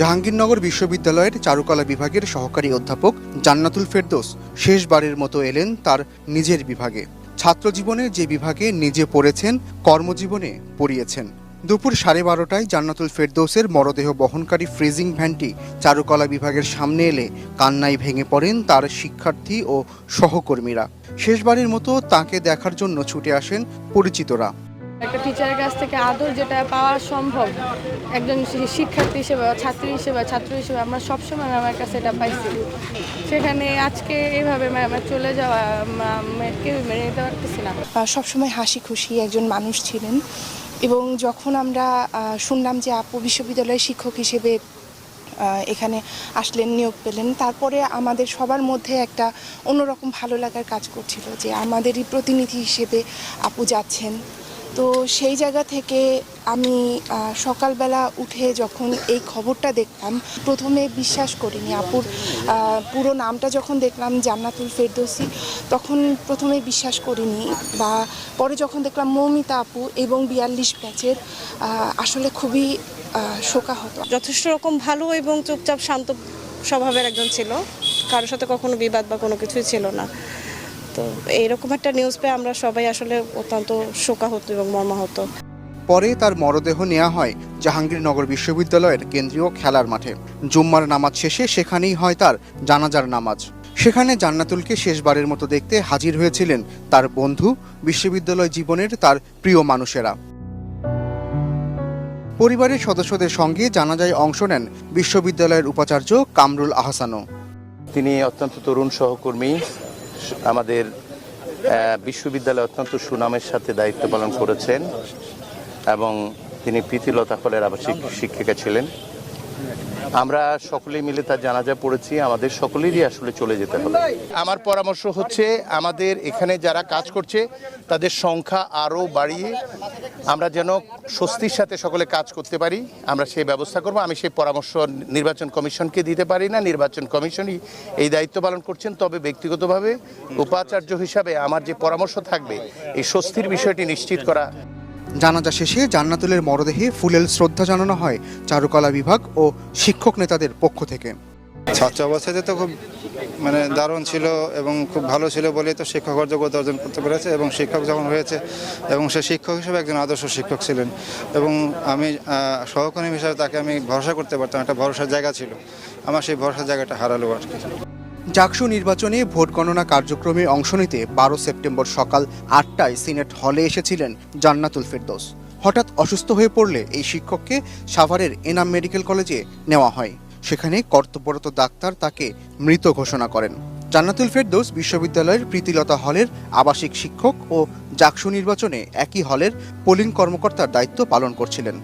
জাহাঙ্গীরনগর বিশ্ববিদ্যালয়ের চারুকলা বিভাগের সহকারী অধ্যাপক জান্নাতুল ফেরদৌস শেষবারের মতো এলেন তার নিজের বিভাগে। ছাত্র জীবনে যে বিভাগে নিজে পড়েছেন, কর্মজীবনে পড়িয়েছেন। দুপুর সাড়ে বারোটায় জান্নাতুল ফেরদৌসের মরদেহ বহনকারী ফ্রিজিং ভ্যানটি চারুকলা বিভাগের সামনে এলে কান্নায় ভেঙে পড়েন তার শিক্ষার্থী ও সহকর্মীরা। শেষবারের মতো তাকে দেখার জন্য ছুটে আসেন পরিচিতরা। একটা টিচারের কাছ থেকে আদর যেটা পাওয়া সম্ভব, একজন শিক্ষার্থী হিসেবে, ছাত্রী হিসেবে, ছাত্র হিসেবে আমরা সবসময় ম্যামের কাছে এটা পাইছি। সেখানে আজকে এইভাবে ম্যামের চলে যাওয়া ম্যাম কেউ মেনে নিতে পারতেছি না। সবসময় হাসি খুশি একজন মানুষ ছিলেন এবং যখন আমরা শুনলাম যে আপু বিশ্ববিদ্যালয়ের শিক্ষক হিসেবে এখানে আসলেন, নিয়োগ পেলেন, তারপরে আমাদের সবার মধ্যে একটা অন্যরকম ভালো লাগার কাজ করছিল যে আমাদেরই প্রতিনিধি হিসেবে আপু যাচ্ছেন। তো সেই জায়গা থেকে আমি সকালবেলা উঠে যখন এই খবরটা দেখলাম প্রথমে বিশ্বাস করিনি আপুর পুরো নামটা যখন দেখলাম জান্নাতুল ফেরদৌসি তখন প্রথমে বিশ্বাস করিনি। বা পরে যখন দেখলাম মৌমিতা আপু এবং বিয়াল্লিশ ব্যাচের আসলে খুবই আহ, শোকাহত। যথেষ্ট রকম ভালো এবং চুপচাপ শান্ত স্বভাবের একজন ছিল। কারোর সাথে কখনো বিবাদ বা কোনো কিছুই ছিল না। তো এইরকম একটা নিউজ পেয়ে আমরা সবাই আসলে অত্যন্ত শোকাহত এবং মর্মাহত। পরে তার মরদেহ নেওয়া হয় জাহাঙ্গীরনগর বিশ্ববিদ্যালয়ের কেন্দ্রীয় খেলার মাঠে। জুম্মার নামাজ শেষে সেখানেই হয় তার জানাজার নামাজ। সেখানে জান্নাতুলকে শেষবারের মতো দেখতে হাজির হয়েছিলেন তার বন্ধু বিশ্ববিদ্যালয় জীবনের তার প্রিয় মানুষেরা। পরিবারের সদস্যদের সঙ্গে জানাজায় অংশ নেন বিশ্ববিদ্যালয়ের উপাচার্য কামরুল আহসানও। তিনি অত্যন্ত তরুণ সহকর্মী। আমাদের বিশ্ববিদ্যালয়ে অত্যন্ত সুনামের সাথে দায়িত্ব পালন করেছেন এবং তিনি প্রীতিলতা ফলের আবাসিক শিক্ষিকা ছিলেন। আমরা সকলেই মিলে তার জানাজা পড়েছি, আমাদের সকলেরই আসলে চলে যেতে হবে। আমার পরামর্শ হচ্ছে, আমাদের এখানে যারা কাজ করছে, তাদের সংখ্যা আরও বাড়িয়ে আমরা যেন স্বস্তির সাথে সকলে কাজ করতে পারি, আমরা সেই ব্যবস্থা করব। আমি সেই পরামর্শ নির্বাচন কমিশনকে দিতে পারি না, নির্বাচন কমিশনই এই দায়িত্ব পালন করছেন। তবে ব্যক্তিগতভাবে উপাচার্য হিসাবে আমার যে পরামর্শ থাকবে, এই স্বস্তির বিষয়টি নিশ্চিত করা জানাজা শেষে জান্নাতুলের মরদেহে ফুলেল শ্রদ্ধা জানানো হয় চারুকলা বিভাগ ও শিক্ষক নেতাদের পক্ষ থেকে। ছাত্র অবস্থাতে তো খুব মানে দারুণ ছিল এবং খুব ভালো ছিল বলেই তো শিক্ষক যোগ্যতা অর্জন করতে পেরেছে এবং শিক্ষক যখন হয়েছে এবং সে শিক্ষক হিসেবে একজন আদর্শ শিক্ষক ছিলেন এবং আমি সহকর্মী হিসাবে তাকে আমি ভরসা করতে পারতাম, একটা ভরসার জায়গা ছিল। আমার সেই ভরসার জায়গাটা হারালো আর কি। জাকসু নির্বাচনে ভোট গণনা কার্যক্রমে অংশ নিতে বারো সেপ্টেম্বর সকাল আটটায় সিনেট হলে এসেছিলেন জান্নাতুল ফেরদোস। হঠাৎ অসুস্থ হয়ে পড়লে এই শিক্ষককে সাভারের এনাম মেডিকেল কলেজে নেওয়া হয়। সেখানে কর্তব্যরত ডাক্তার তাকে মৃত ঘোষণা করেন। জান্নাতুল ফেরদৌস বিশ্ববিদ্যালয়ের প্রীতিলতা হলের আবাসিক শিক্ষক ও জাকসু নির্বাচনে একই হলের পোলিং কর্মকর্তার দায়িত্ব পালন করছিলেন।